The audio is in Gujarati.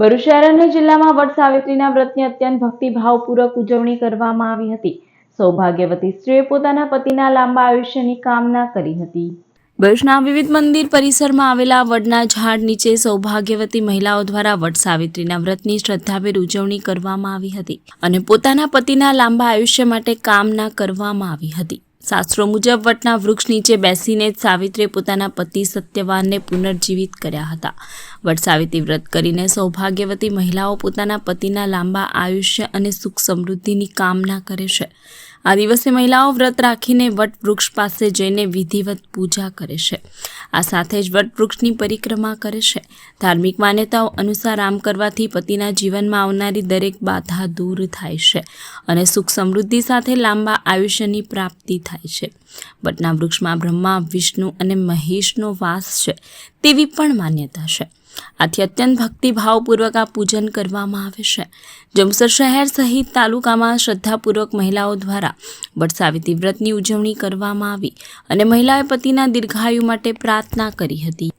ભરૂચ અને જિલ્લામાં વટ સાવિત્રીના વ્રતની અત્યંત ભક્તિભાવપૂર્વક ઉજવણી કરવામાં આવી હતી. સૌભાગ્યવતી સ્ત્રીએ પોતાના પતિના લાંબા આયુષ્યની કામના કરી હતી. ભરૂચના વિવિધ મંદિર પરિસરમાં આવેલા વડના ઝાડ નીચે સૌભાગ્યવતી મહિલાઓ દ્વારા વટ સાવિત્રીના વ્રતની શ્રદ્ધાભેર ઉજવણી કરવામાં આવી હતી અને પોતાના પતિના લાંબા આયુષ્ય માટે કામના કરવામાં આવી હતી. શાસ્ત્રો મુજબ વટના વૃક્ષ નીચે બેસીને જ સાવિત્રીએ પોતાના પતિ સત્યવાનને પુનર્જીવિત કર્યા હતા. વટ સાવિત્રી વ્રત કરીને સૌભાગ્યવતી મહિલાઓ પોતાના પતિના લાંબા આયુષ્ય અને સુખ સમૃદ્ધિની કામના કરે છે. આ દિવસે મહિલાઓ વ્રત રાખીને વટવૃક્ષ પાસે જઈને વિધિવત પૂજા કરે છે. આ સાથે જ વટવૃક્ષની પરિક્રમા કરે છે. ધાર્મિક માન્યતાઓ અનુસાર આમ કરવાથી પતિના જીવનમાં આવનારી દરેક બાધા દૂર થાય છે અને સુખ સમૃદ્ધિ સાથે લાંબા આયુષ્યની પ્રાપ્તિ થાય છે. વટના વૃક્ષમાં બ્રહ્મા, વિષ્ણુ અને મહેશનો વાસ છે તેવી પણ માન્યતા છે. આથી અત્યંત ભક્તિભાવપૂર્વક આ પૂજન કરવામાં આવે છે. જમસર શહેર સહિત તાલુકામાં શ્રદ્ધાપૂર્વક મહિલાઓ દ્વારા વટ વ્રતની ઉજવણી કરવામાં આવી અને મહિલાએ પતિના દીર્ઘાયુ માટે પ્રાર્થના કરી હતી.